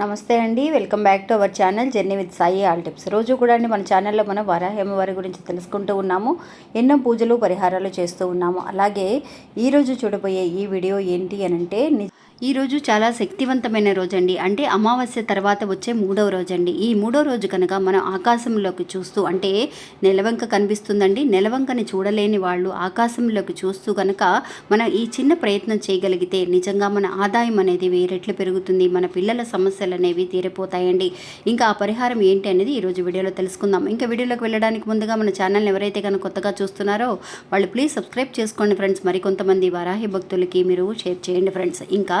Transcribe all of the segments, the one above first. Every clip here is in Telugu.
నమస్తే అండి welcome back to our channel journey with Sai all tips. రోజు కూడా అండి మన ఛానల్లో మనం వరాహేమవారి గురించి తెలుసుకుంటూ ఉన్నాము ఎన్నో పూజలు పరిహారాలు చేస్తూ ఉన్నాము. అలాగే ఈరోజు చూడబోయే ఈ వీడియో ఏంటి అని అంటే ఈరోజు చాలా శక్తివంతమైన రోజండి. అంటే అమావాస్య తర్వాత వచ్చే మూడవ రోజు అండి ఈ మూడో రోజు కనుక మనం ఆకాశంలోకి చూస్తూ అంటే నెలవంక కనిపిస్తుందండి. నెలవంకని చూడలేని వాళ్ళు ఆకాశంలోకి చూస్తూ కనుక మనం ఈ చిన్న ప్రయత్నం చేయగలిగితే నిజంగా మన ఆదాయం అనేది వేరెట్లు రెట్లు పెరుగుతుంది. మన పిల్లల సమస్యలు అనేవి తీరిపోతాయండి. ఇంకా ఆ పరిహారం ఏంటి అనేది ఈరోజు వీడియోలో తెలుసుకుందాం. ఇంకా వీడియోలోకి వెళ్ళడానికి ముందుగా మన ఛానల్ని ఎవరైతే కనుక కొత్తగా చూస్తున్నారో వాళ్ళు ప్లీజ్ సబ్స్క్రైబ్ చేసుకోండి ఫ్రెండ్స్. మరికొంతమంది వారాహి భక్తులకి మీరు షేర్ చేయండి ఫ్రెండ్స్. ఇంకా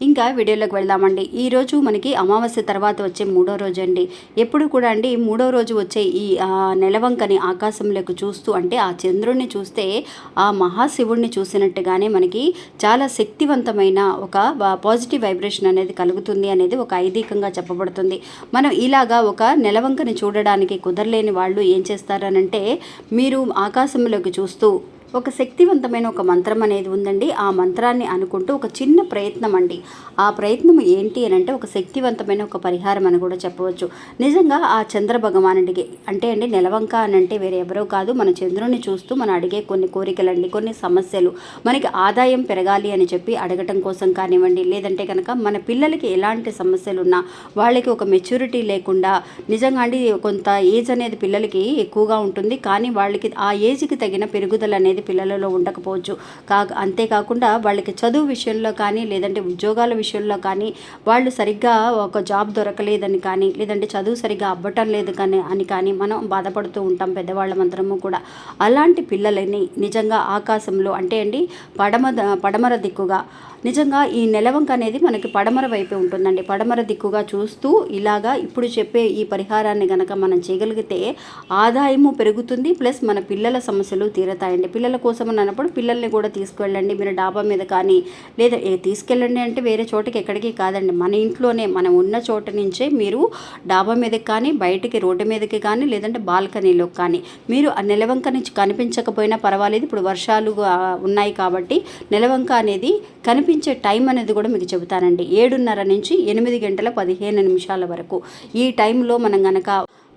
ఇంకా వీడియోలోకి వెళ్దామండి. ఈరోజు మనకి అమావాస్య తర్వాత వచ్చే మూడో రోజు అండి. ఎప్పుడు కూడా అండి మూడో రోజు వచ్చే ఈ నెలవంకని ఆకాశంలోకి చూస్తూ అంటే ఆ చంద్రుడిని చూస్తే ఆ మహాశివుడిని చూసినట్టుగానే మనకి చాలా శక్తివంతమైన ఒక పాజిటివ్ వైబ్రేషన్ అనేది కలుగుతుంది అనేది ఒక ఐదీకంగా చెప్పబడుతుంది. మనం ఇలాగా ఒక నెలవంకని చూడడానికి కుదరలేని వాళ్ళు ఏం చేస్తారనంటే మీరు ఆకాశంలోకి చూస్తూ ఒక శక్తివంతమైన ఒక మంత్రం అనేది ఉందండి. ఆ మంత్రాన్ని అనుకుంటూ ఒక చిన్న ప్రయత్నం అండి. ఆ ప్రయత్నం ఏంటి అని అంటే ఒక శక్తివంతమైన ఒక పరిహారం అని కూడా చెప్పవచ్చు. నిజంగా ఆ చంద్ర భగవానుడికి అంటే అండి నెలవంక అని అంటే వేరే ఎవరో కాదు మన చంద్రుని చూస్తూ మనం అడిగే కొన్ని కోరికలండి కొన్ని సమస్యలు మనకి ఆదాయం పెరగాలి అని చెప్పి అడగటం కోసం కానివ్వండి లేదంటే కనుక మన పిల్లలకి ఎలాంటి సమస్యలు ఉన్నా వాళ్ళకి ఒక మెచ్యూరిటీ లేకుండా నిజంగా అండి కొంత ఏజ్ అనేది పిల్లలకి ఎక్కువగా ఉంటుంది. కానీ వాళ్ళకి ఆ ఏజ్కి తగిన పెరుగుదల అనేది అనేది పిల్లలలో ఉండకపోవచ్చు. కా అంతేకాకుండా వాళ్ళకి చదువు విషయంలో కానీ లేదంటే ఉద్యోగాల విషయంలో కానీ వాళ్ళు సరిగ్గా ఒక జాబ్ దొరకలేదని కానీ లేదంటే చదువు సరిగ్గా అవ్వటం లేదు కానీ అని కానీ మనం బాధపడుతూ ఉంటాం పెద్దవాళ్ళమందరము కూడా. అలాంటి పిల్లలని నిజంగా ఆకాశంలో అంటే అండి పడమ పడమర దిక్కుగా నిజంగా ఈ నెలవంక అనేది మనకి పడమర వైపే ఉంటుందండి. పడమర దిక్కుగా చూస్తూ ఇలాగా ఇప్పుడు చెప్పే ఈ పరిహారాన్ని గనక మనం చేయగలిగితే ఆదాయము పెరుగుతుంది ప్లస్ మన పిల్లల సమస్యలు తీరతాయండి. పిల్లలు పిల్లల కోసం అన్నప్పుడు పిల్లల్ని కూడా తీసుకువెళ్ళండి మీరు డాబా మీద కానీ లేదా తీసుకెళ్ళండి అంటే వేరే చోటకి ఎక్కడికి కాదండి. మన ఇంట్లోనే మనం ఉన్న చోట నుంచే మీరు డాబా మీదకి కానీ బయటికి రోడ్డు మీదకి కానీ లేదంటే బాల్కనీలో కానీ మీరు ఆ నెలవంక నుంచి కనిపించకపోయినా పర్వాలేదు. ఇప్పుడు వర్షాలు ఉన్నాయి కాబట్టి నెలవంక అనేది కనిపించే టైం అనేది కూడా మీకు చెబుతానండి. ఏడున్నర నుంచి ఎనిమిది గంటల పదిహేను నిమిషాల వరకు. ఈ టైంలో మనం గనక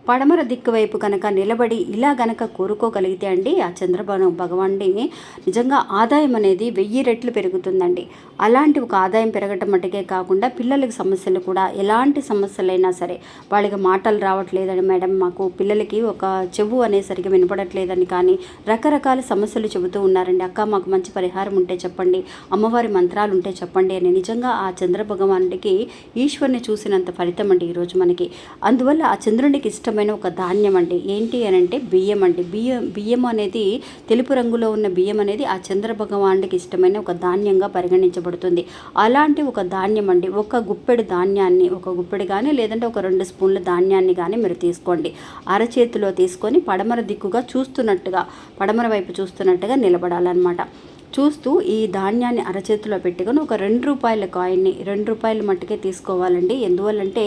పడమర దిక్కు వైపు కనుక నిలబడి ఇలా గనక కోరుకోగలిగితే అండి ఆ చంద్రబాబు భగవాన్ని నిజంగా ఆదాయం అనేది వెయ్యి రెట్లు పెరుగుతుందండి. అలాంటి ఒక ఆదాయం పెరగటం మటుకే కాకుండా పిల్లలకి సమస్యలు కూడా ఎలాంటి సమస్యలైనా సరే వాళ్ళకి మాటలు రావట్లేదని మేడం మాకు పిల్లలకి ఒక చెవు అనేసరికి వినపడట్లేదని కానీ రకరకాల సమస్యలు చెబుతూ ఉన్నారండి. అక్క మాకు మంచి పరిహారం ఉంటే చెప్పండి అమ్మవారి మంత్రాలు ఉంటే చెప్పండి అని నిజంగా ఆ చంద్ర భగవానుడికి ఈశ్వరుని చూసినంత ఫలితం అండి ఈరోజు మనకి. అందువల్ల ఆ చంద్రునికి ఇష్టం ఇష్టమైన ఒక ధాన్యం అండి. ఏంటి అని అంటే బియ్యం అండి. బియ్యం బియ్యం అనేది తెలుపు రంగులో ఉన్న బియ్యం అనేది ఆ చంద్ర భగవానుడికి ఇష్టమైన ఒక ధాన్యంగా పరిగణించబడుతుంది. అలాంటి ఒక ధాన్యం అండి. ఒక గుప్పెడు ధాన్యాన్ని ఒక గుప్పెడు కానీ లేదంటే ఒక రెండు స్పూన్ల ధాన్యాన్ని కానీ మీరు తీసుకోండి. అరచేతిలో తీసుకొని పడమర దిక్కుగా చూస్తున్నట్టుగా పడమర వైపు చూస్తున్నట్టుగా నిలబడాలన్నమాట. చూస్తూ ఈ ధాన్యాన్ని అరచేతిలో పెట్టుకొని ఒక రెండు రూపాయల కాయిన్ని రెండు రూపాయల మట్టుకే తీసుకోవాలండి. ఎందువల్లంటే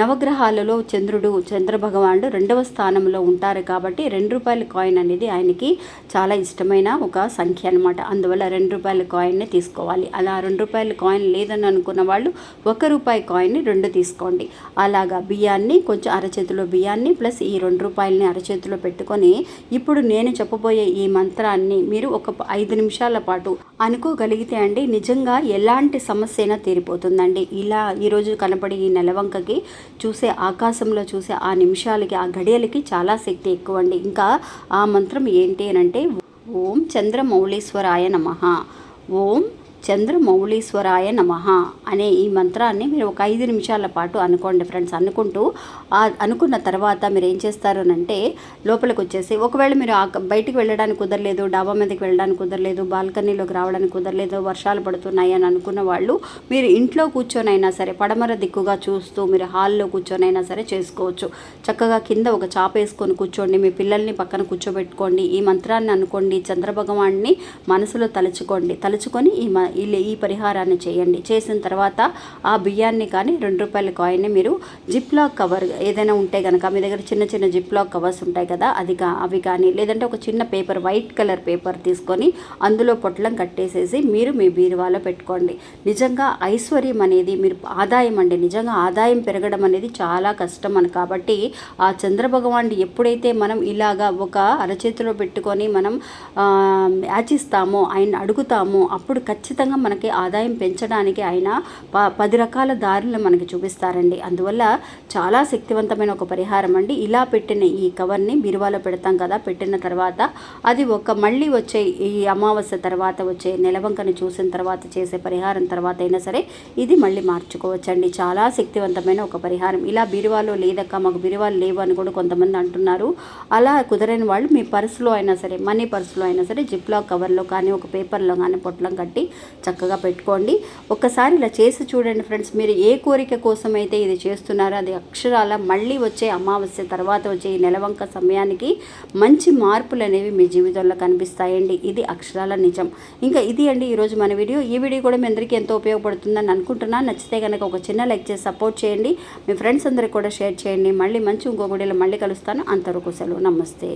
నవగ్రహాలలో చంద్రుడు చంద్రభగవానుడు రెండవ స్థానంలో ఉంటారు కాబట్టి రెండు రూపాయల కాయిన్ అనేది ఆయనకి చాలా ఇష్టమైన ఒక సంఖ్య అనమాట అందువల్ల రెండు రూపాయల కాయిన్ని తీసుకోవాలి. అలా రెండు రూపాయల కాయిన్ లేదని అనుకున్న వాళ్ళు ఒక రూపాయి కాయిన్ని రెండు తీసుకోండి. అలాగా బియ్యాన్ని కొంచెం అరచేతిలో బియ్యాన్ని ప్లస్ ఈ రెండు రూపాయలని అరచేతిలో పెట్టుకొని ఇప్పుడు నేను చెప్పబోయే ఈ మంత్రాన్ని మీరు ఒక ఐదు నిమిషాల పాటు అనుకోగలిగితే అండి నిజంగా ఎలాంటి సమస్య అయినా తీరిపోతుందండి. ఇలా ఈరోజు కనపడి ఈ నెలవంకకి చూసే ఆకాశంలో చూసే ఆ నిమిషాలకి ఆ గడియలకి చాలా శక్తి ఎక్కువ అండి ఇంకా ఆ మంత్రం ఏంటి అని అంటే ఓం చంద్రమౌళీశ్వరాయ నమ. ఓం చంద్రమౌళీశ్వరాయ నమ అనే ఈ మంత్రాన్ని మీరు ఒక ఐదు నిమిషాల పాటు అనుకోండి ఫ్రెండ్స్. అనుకుంటూ అనుకున్న తర్వాత మీరు ఏం చేస్తారనంటే లోపలికి వచ్చేసి ఒకవేళ మీరు ఆ బయటికి వెళ్ళడానికి కుదరలేదు డాబా మీదకి వెళ్ళడానికి కుదరలేదు బాల్కనీలోకి రావడానికి కుదరలేదు వర్షాలు పడుతున్నాయి అని అనుకున్న వాళ్ళు మీరు ఇంట్లో కూర్చొనైనా సరే పడమర దిక్కుగా చూస్తూ మీరు హాల్లో కూర్చొనైనా సరే చేసుకోవచ్చు. చక్కగా కింద ఒక చాప వేసుకొని కూర్చోండి మీ పిల్లల్ని పక్కన కూర్చోబెట్టుకోండి ఈ మంత్రాన్ని అనుకోండి చంద్రభగవాన్ని మనసులో తలుచుకోండి. తలుచుకొని ఈ ఇలా ఈ పరిహారాన్ని చేయండి. చేసిన తర్వాత ఆ బియ్యాన్ని కానీ రెండు రూపాయల కాయిన్ని మీరు జిప్ లాక్ కవర్ ఏదైనా ఉంటే కనుక మీ దగ్గర చిన్న చిన్న జిప్ లాక్ కవర్స్ ఉంటాయి కదా అది కా అవి కానీ లేదంటే ఒక చిన్న పేపర్ వైట్ కలర్ పేపర్ తీసుకొని అందులో పొట్లం కట్టేసేసి మీరు మీ బీరువాలో పెట్టుకోండి. నిజంగా ఐశ్వర్యం అనేది మీరు ఆదాయం అండి. నిజంగా ఆదాయం పెరగడం అనేది చాలా కష్టం అని. కాబట్టి ఆ చంద్రభగవాన్ని ఎప్పుడైతే మనం ఇలాగా ఒక అరచేతిలో పెట్టుకొని మనం యాచిస్తామో ఆయన అడుగుతామో అప్పుడు ఖచ్చితంగా మనకి ఆదాయం పెంచడానికి ఆయన ప పది రకాల దారులు మనకి చూపిస్తారండి. అందువల్ల చాలా శక్తివంతమైన ఒక పరిహారం అండి. ఇలా పెట్టిన ఈ కవర్ని బీరువాలో పెడతాం కదా పెట్టిన తర్వాత అది ఒక మళ్ళీ వచ్చే ఈ అమావాస్య తర్వాత వచ్చే నెలవంకని చూసిన తర్వాత చేసే పరిహారం తర్వాత అయినా సరే ఇది మళ్ళీ మార్చుకోవచ్చండి. చాలా శక్తివంతమైన ఒక పరిహారం. ఇలా బీరువాలో లేదక్క మాకు బీరువాలు లేవు అని కూడా కొంతమంది అంటున్నారు. అలా కుదరని వాళ్ళు మీ పర్సులో అయినా సరే మనీ పర్సులో అయినా సరే జిప్లా కవర్లో కానీ ఒక పేపర్లో కానీ పొట్లం కట్టి చక్కగా పెట్టుకోండి. ఒక్కసారి ఇలా చేసి చూడండి ఫ్రెండ్స్ మీరు ఏ కోరిక కోసం అయితే ఇది చేస్తున్నారో అది అక్షరాల మళ్ళీ వచ్చే అమావాస్య తర్వాత వచ్చే ఈ నెలవంక సమయానికి మంచి మార్పులు అనేవి మీ జీవితంలో కనిపిస్తాయండి. ఇది అక్షరాల నిజం. ఇంకా ఇది అండి ఈరోజు మన వీడియో. ఈ వీడియో కూడా మీ అందరికీ ఎంతో ఉపయోగపడుతుందని అనుకుంటున్నాను. నచ్చితే కనుక ఒక చిన్న లైక్ చేసి సపోర్ట్ చేయండి. మీ ఫ్రెండ్స్ అందరికి కూడా షేర్ చేయండి. మళ్ళీ మంచి ఇంకో గుడిలో మళ్ళీ కలుస్తాను. అంతవరకు సెలవు. నమస్తే.